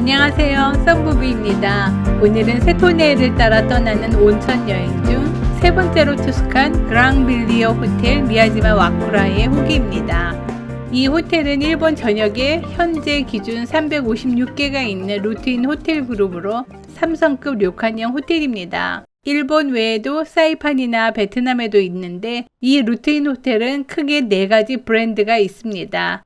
안녕하세요. 썸부부입니다. 오늘은 세토네를 따라 떠나는 온천 여행 중 세 번째로 투숙한 그랑빌리오 호텔 미야지마 와쿠라의 후기입니다. 이 호텔은 일본 전역에 현재 기준 356개가 있는 루트인 호텔 그룹으로 삼성급 료칸형 호텔입니다. 일본 외에도 사이판이나 베트남에도 있는데 이 루트인 호텔은 크게 네 가지 브랜드가 있습니다.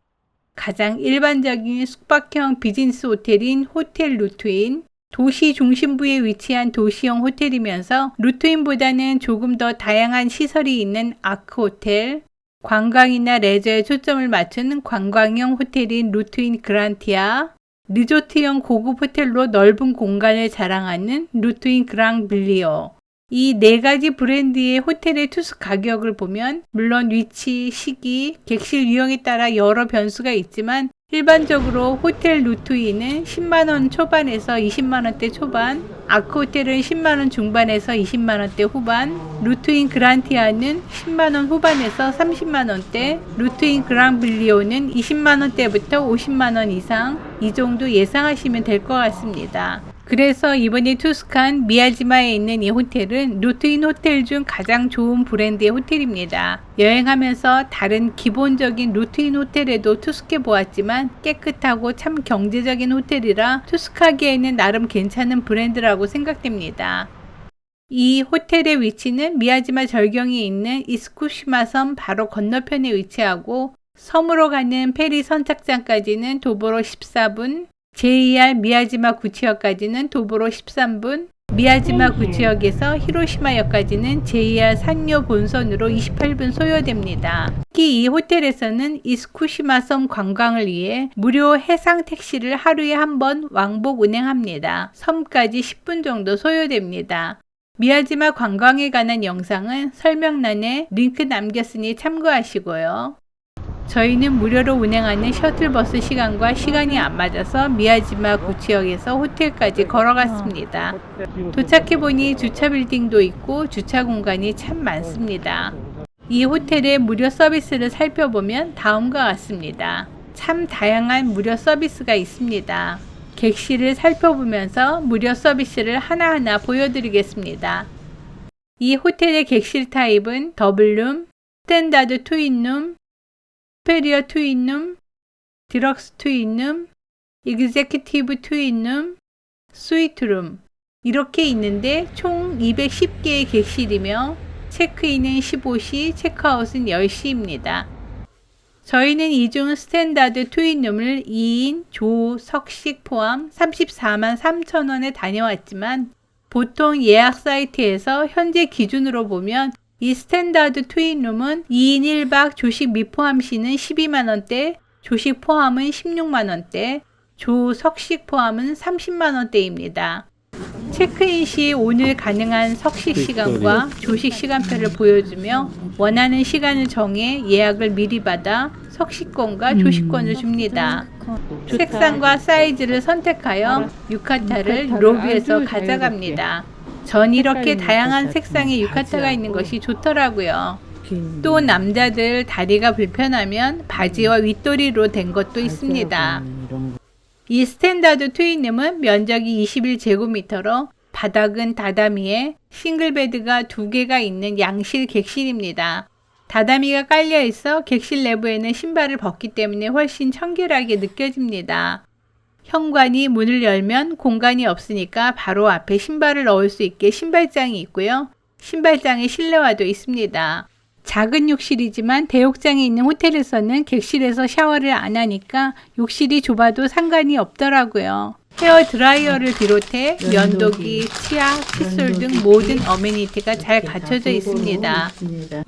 가장 일반적인 숙박형 비즈니스 호텔인 호텔 루트인, 도시 중심부에 위치한 도시형 호텔이면서 루트인보다는 조금 더 다양한 시설이 있는 아크 호텔, 관광이나 레저에 초점을 맞추는 관광형 호텔인 루트인 그란티아, 리조트형 고급 호텔로 넓은 공간을 자랑하는 루트인 그랑빌리오. 이 네 가지 브랜드의 호텔의 투숙 가격을 보면 물론 위치, 시기, 객실 유형에 따라 여러 변수가 있지만 일반적으로 호텔 루트인은 10만원 초반에서 20만원대 초반, 아크호텔은 10만원 중반에서 20만원대 후반, 루트인 그란티아는 10만원 후반에서 30만원대, 루트인 그랑빌리오는 20만원대부터 50만원 이상, 이 정도 예상하시면 될 것 같습니다. 그래서 이번에 투숙한 미야지마에 있는 이 호텔은 루트인 호텔 중 가장 좋은 브랜드의 호텔입니다. 여행하면서 다른 기본적인 루트인 호텔에도 투숙해 보았지만 깨끗하고 참 경제적인 호텔이라 투숙하기에는 나름 괜찮은 브랜드라고 생각됩니다. 이 호텔의 위치는 미야지마 절경이 있는 이스쿠시마 섬 바로 건너편에 위치하고 섬으로 가는 페리 선착장까지는 도보로 14분, JR 미야지마 구치역까지는 도보로 13분, 미야지마 구치역에서 히로시마역까지는 JR 산요 본선으로 28분 소요됩니다. 특히 이 호텔에서는 이스쿠시마 섬 관광을 위해 무료 해상 택시를 하루에 한 번 왕복 운행합니다. 섬까지 10분 정도 소요됩니다. 미야지마 관광에 관한 영상은 설명란에 링크 남겼으니 참고하시고요. 저희는 무료로 운행하는 셔틀버스 시간과 시간이 안 맞아서 미야지마 구치역에서 호텔까지 걸어갔습니다. 도착해보니 주차 빌딩도 있고 주차 공간이 참 많습니다. 이 호텔의 무료 서비스를 살펴보면 다음과 같습니다. 참 다양한 무료 서비스가 있습니다. 객실을 살펴보면서 무료 서비스를 하나하나 보여드리겠습니다. 이 호텔의 객실 타입은 더블룸, 스탠다드 트윈룸, 스페리어 트윈룸, 디럭스 트윈룸, 이그제큐티브 트윈룸, 스위트룸 이렇게 있는데 총 210개의 객실이며 체크인은 15시, 체크아웃은 10시입니다. 저희는 이중 스탠다드 트윈룸을 2인 조 석식 포함 34만 3천 원에 다녀왔지만 보통 예약 사이트에서 현재 기준으로 보면 이 스탠다드 트윈룸은 2인 1박 조식 미포함 시는 12만원대, 조식 포함은 16만원대, 조석식 포함은 30만원대입니다. 체크인 시 오늘 가능한 석식 시간과 조식 시간표를 보여주며 원하는 시간을 정해 예약을 미리 받아 석식권과 조식권을 줍니다. 색상과 사이즈를 선택하여 유카타를 로비에서 가져갑니다. 전 이렇게 다양한 색상의 유카타가 있는 것이 좋더라고요. 또 남자들 다리가 불편하면 바지와 윗도리로 된 것도 있습니다. 이 스탠다드 트윈룸은 면적이 21제곱미터로 바닥은 다다미에 싱글베드가 두 개가 있는 양실 객실입니다. 다다미가 깔려 있어 객실 내부에는 신발을 벗기 때문에 훨씬 청결하게 느껴집니다. 현관이 문을 열면 공간이 없으니까 바로 앞에 신발을 넣을 수 있게 신발장이 있고요. 신발장에 실내화도 있습니다. 작은 욕실이지만 대욕장에 있는 호텔에서는 객실에서 샤워를 안 하니까 욕실이 좁아도 상관이 없더라고요. 헤어 드라이어를 비롯해 면도기, 치약, 칫솔 등 모든 어메니티가 잘 갖춰져 있습니다.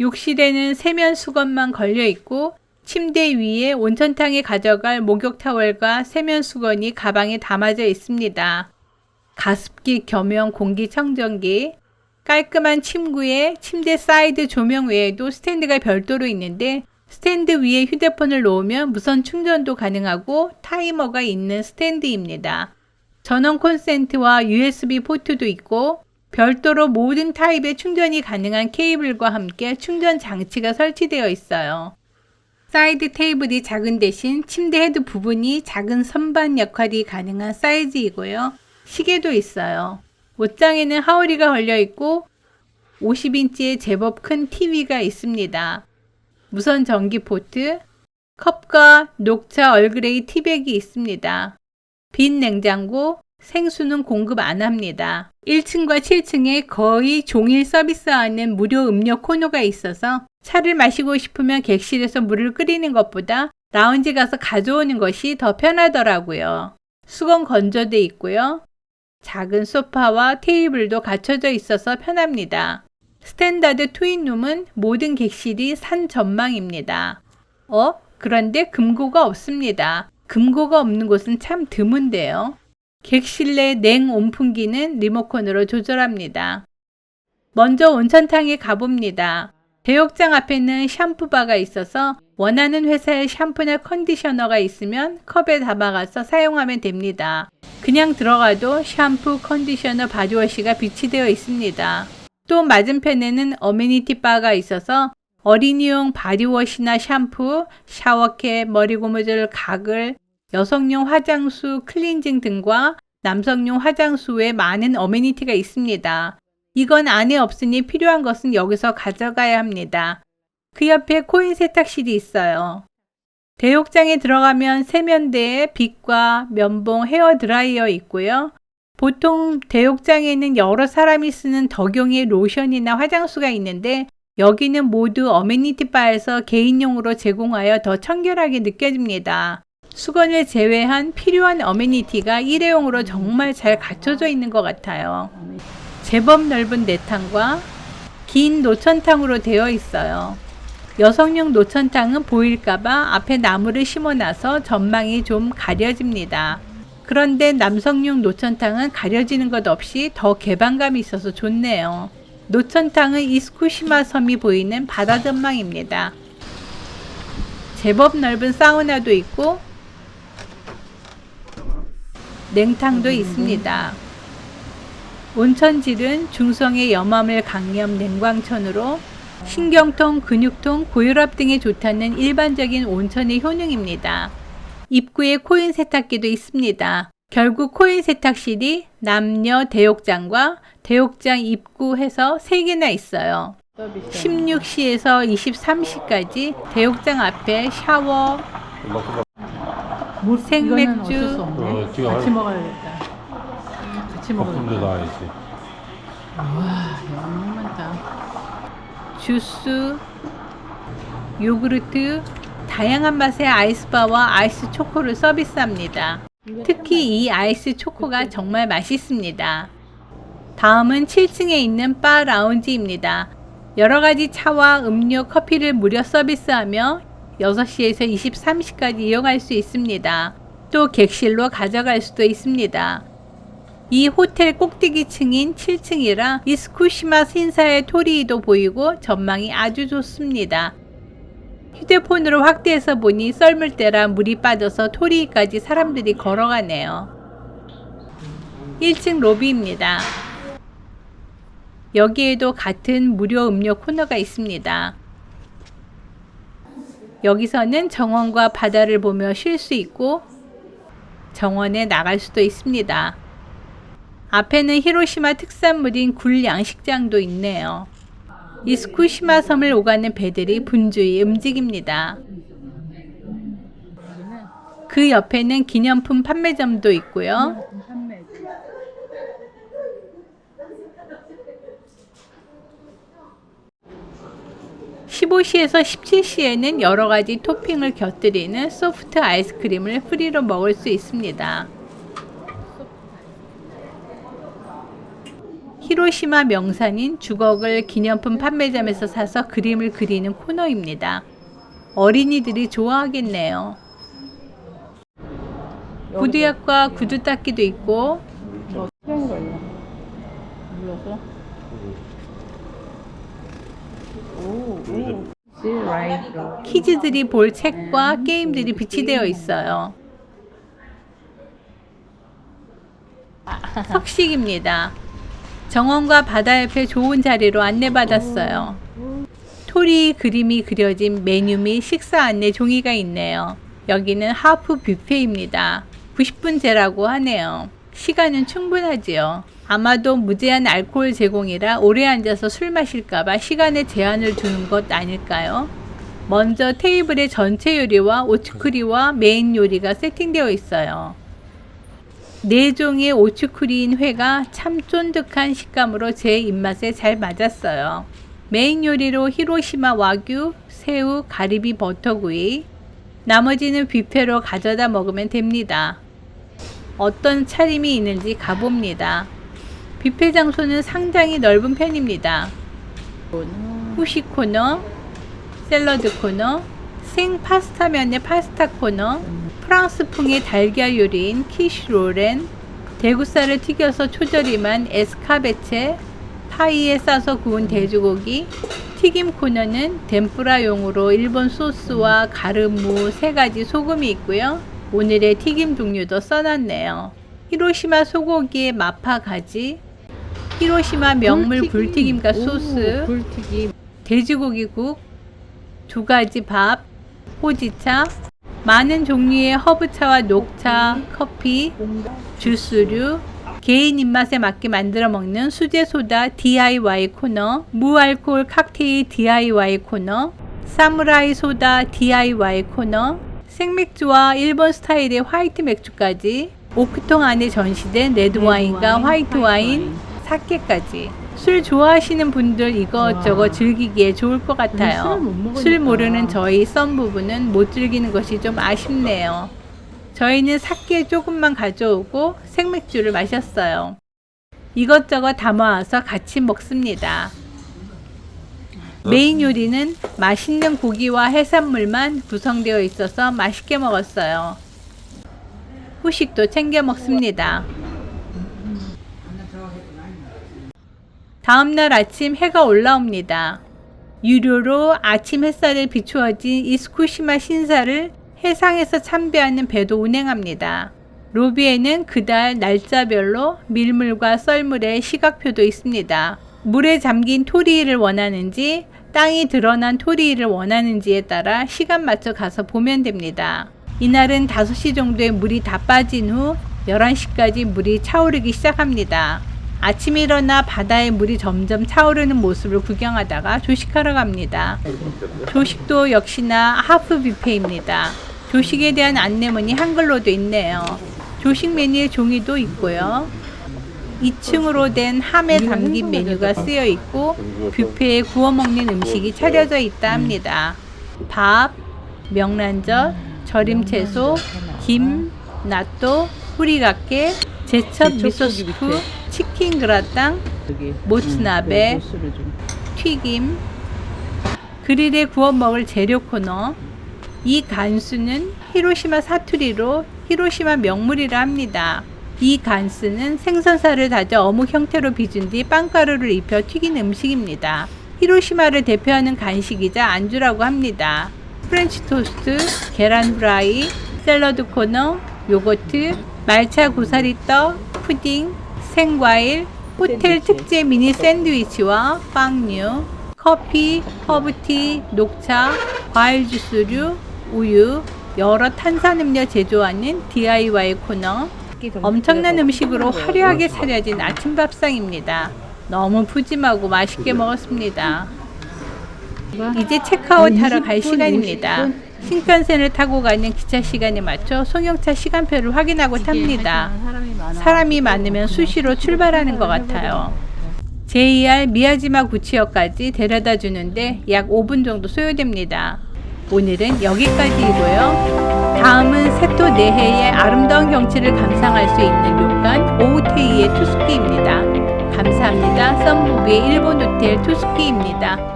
욕실에는 세면 수건만 걸려 있고 침대 위에 온천탕에 가져갈 목욕 타월과 세면 수건이 가방에 담아져 있습니다. 가습기 겸용 공기청정기, 깔끔한 침구에 침대 사이드 조명 외에도 스탠드가 별도로 있는데 스탠드 위에 휴대폰을 놓으면 무선 충전도 가능하고 타이머가 있는 스탠드입니다. 전원 콘센트와 USB 포트도 있고 별도로 모든 타입의 충전이 가능한 케이블과 함께 충전 장치가 설치되어 있어요. 사이드 테이블이 작은 대신 침대 헤드 부분이 작은 선반 역할이 가능한 사이즈이고요. 시계도 있어요. 옷장에는 하울이가 걸려 있고 50인치의 제법 큰 TV가 있습니다. 무선 전기 포트, 컵과 녹차 얼그레이 티백이 있습니다. 빈 냉장고, 생수는 공급 안 합니다. 1층과 7층에 거의 종일 서비스하는 무료 음료 코너가 있어서 차를 마시고 싶으면 객실에서 물을 끓이는 것보다 라운지 가서 가져오는 것이 더 편하더라고요. 수건 건조대 있고요. 작은 소파와 테이블도 갖춰져 있어서 편합니다. 스탠다드 트윈룸은 모든 객실이 산 전망입니다. 어? 그런데 금고가 없습니다. 금고가 없는 곳은 참 드문데요. 객실 내 냉 온풍기는 리모컨으로 조절합니다. 먼저 온천탕에 가봅니다. 대욕장 앞에는 샴푸바가 있어서 원하는 회사의 샴푸나 컨디셔너가 있으면 컵에 담아가서 사용하면 됩니다. 그냥 들어가도 샴푸, 컨디셔너, 바디워시가 비치되어 있습니다. 또 맞은편에는 어메니티 바가 있어서 어린이용 바디워시나 샴푸, 샤워캡, 머리 고무줄, 가글, 여성용 화장수, 클렌징 등과 남성용 화장수 외 많은 어메니티가 있습니다. 이건 안에 없으니 필요한 것은 여기서 가져가야 합니다. 그 옆에 코인 세탁실이 있어요. 대욕장에 들어가면 세면대에 빗과 면봉, 헤어 드라이어 있고요. 보통 대욕장에는 여러 사람이 쓰는 덕용의 로션이나 화장수가 있는데 여기는 모두 어메니티 바에서 개인용으로 제공하여 더 청결하게 느껴집니다. 수건을 제외한 필요한 어메니티가 일회용으로 정말 잘 갖춰져 있는 것 같아요. 제법 넓은 내탕과 긴 노천탕으로 되어 있어요. 여성용 노천탕은 보일까봐 앞에 나무를 심어놔서 전망이 좀 가려집니다. 그런데 남성용 노천탕은 가려지는 것 없이 더 개방감이 있어서 좋네요. 노천탕은 이스쿠시마 섬이 보이는 바다 전망입니다. 제법 넓은 사우나도 있고 냉탕도 있습니다. 온천질은 중성의 염화물 강염 냉광천으로 신경통, 근육통, 고혈압 등에 좋다는 일반적인 온천의 효능입니다. 입구에 코인 세탁기도 있습니다. 결국 코인 세탁실이 남녀 대욕장과 대욕장 입구해서 3개나 있어요. 16시에서 23시까지 대욕장 앞에 샤워, 물 생맥주. 이거는 어쩔 수 없네. 어, 지금 같이 알- 먹어야겠다. 같이 거품도 먹어야겠다. 나야지. 와, 너무 많다. 주스, 요구르트, 다양한 맛의 아이스바와 아이스 초코를 서비스합니다. 특히 이 아이스 초코가 정말 맛있습니다. 다음은 7층에 있는 바 라운지입니다. 여러 가지 차와 음료, 커피를 무료 서비스하며 6시에서 23시까지 이용할 수 있습니다. 또 객실로 가져갈 수도 있습니다. 이 호텔 꼭대기층인 7층이라 이스쿠시마 신사의 토리도 보이고 전망이 아주 좋습니다. 휴대폰으로 확대해서 보니 썰물 때라 물이 빠져서 토리까지 사람들이 걸어가네요. 1층 로비입니다. 여기에도 같은 무료 음료 코너가 있습니다. 여기서는 정원과 바다를 보며 쉴 수 있고 정원에 나갈 수도 있습니다. 앞에는 히로시마 특산물인 굴 양식장도 있네요. 이스쿠시마 섬을 오가는 배들이 분주히 움직입니다. 그 옆에는 기념품 판매점도 있고요. 15시에서 17시에는 여러 가지 토핑을 곁들이는 소프트 아이스크림을 프리로 먹을 수 있습니다. 히로시마 명산인 주걱을 기념품 판매점에서 사서 그림을 그리는 코너입니다. 어린이들이 좋아하겠네요. 구두약과 구두 닦기도 있고 뭐. 키즈들이 볼 책과 게임들이 비치되어 있어요. 석식입니다. 정원과 바다 옆에 좋은 자리로 안내받았어요. 토리 그림이 그려진 메뉴 및 식사 안내 종이가 있네요. 여기는 하프 뷔페입니다. 90분제라고 하네요. 시간은 충분하지요. 아마도 무제한 알코올 제공이라 오래 앉아서 술 마실까봐 시간에 제한을 두는 것 아닐까요? 먼저 테이블에 전체 요리와 오츠쿠리와 메인 요리가 세팅되어 있어요. 네 종의 오츠쿠리인 회가 참 쫀득한 식감으로 제 입맛에 잘 맞았어요. 메인 요리로 히로시마 와규, 새우, 가리비 버터구이, 나머지는 뷔페로 가져다 먹으면 됩니다. 어떤 차림이 있는지 가봅니다. 뷔페 장소는 상당히 넓은 편입니다. 후식 코너, 샐러드 코너, 생 파스타면의 파스타 코너, 프랑스풍의 달걀 요리인 키슈로렌, 대구살을 튀겨서 초절임한 에스카베체, 파이에 싸서 구운 돼지고기, 튀김 코너는 덴뿌라용으로 일본 소스와 가르무 세 가지 소금이 있고요. 오늘의 튀김 종류도 써놨네요. 히로시마 소고기의 마파 가지, 히로시마 명물 불튀김 과 소스, 불튀김. 돼지고기국, 두 가지 밥, 호지차, 많은 종류의 허브차와 녹차, 커피, 주스류, 개인 입맛에 맞게 만들어 먹는 수제 소다 DIY 코너, 무알콜 칵테일 DIY 코너, 사무라이 소다 DIY 코너, 생맥주와 일본 스타일의 화이트 맥주까지, 오크통 안에 전시된 레드 와인과 화이트 와인, 사케까지. 술 좋아하시는 분들 이것저것 와. 즐기기에 좋을 것 같아요. 술 모르는 저희 썸 부부는 못 즐기는 것이 좀 아쉽네요. 저희는 사케 조금만 가져오고 생맥주를 마셨어요. 이것저것 담아와서 같이 먹습니다. 메인 요리는 맛있는 고기와 해산물만 구성되어 있어서 맛있게 먹었어요. 후식도 챙겨 먹습니다. 다음날 아침 해가 올라옵니다. 유료로 아침 햇살에 비추어진 이스쿠시마 신사를 해상에서 참배하는 배도 운행합니다. 로비에는 그달 날짜별로 밀물과 썰물의 시각표도 있습니다. 물에 잠긴 토리를 원하는지 땅이 드러난 토리를 원하는지에 따라 시간 맞춰 가서 보면 됩니다. 이날은 5시 정도에 물이 다 빠진 후 11시까지 물이 차오르기 시작합니다. 아침에 일어나 바다의 물이 점점 차오르는 모습을 구경하다가 조식하러 갑니다. 조식도 역시나 하프 뷔페입니다. 조식에 대한 안내문이 한글로도 있네요. 조식 메뉴의 종이도 있고요. 2층으로 된 함에 담긴 메뉴가 쓰여 있고 뷔페에 구워 먹는 음식이 차려져 있다 합니다. 밥, 명란젓, 절임 채소, 김, 나또, 후리가케, 제첩 미소 스프. 치킨 그라탕. 모츠나베. 음, 좀. 튀김, 그릴에 구워 먹을 재료 코너. 이 간수는 히로시마 사투리로 히로시마 명물이라 합니다. 이 간스는 생선살을 다져 어묵 형태로 빚은 뒤 빵가루를 입혀 튀긴 음식입니다. 히로시마를 대표하는 간식이자 안주라고 합니다. 프렌치 토스트, 계란 프라이, 샐러드 코너, 요거트, 말차 고사리 떡, 푸딩, 생과일, 호텔 샌드위치. 특제 미니 샌드위치와 빵류, 커피, 허브티, 녹차, 과일 주스류, 우유, 여러 탄산음료 제조하는 DIY 코너, 엄청난 음식으로 화려하게 차려진 아침 밥상입니다. 너무 푸짐하고 맛있게 먹었습니다. 이제 체크아웃 하러 갈 20분, 시간입니다. 50분. 신칸센을 타고 가는 기차 시간에 맞춰 송영차 시간표를 확인하고 탑니다. 사람이 많으면 수시로 출발하는 것 같아요. JR 미야지마 구치역까지 데려다 주는데 약 5분 정도 소요됩니다. 오늘은 여기까지이고요. 다음은 세토 내해의 아름다운 경치를 감상할 수 있는 료칸 오우테이의 투스키입니다. 감사합니다. 썸무비의 일본 호텔 투스키입니다.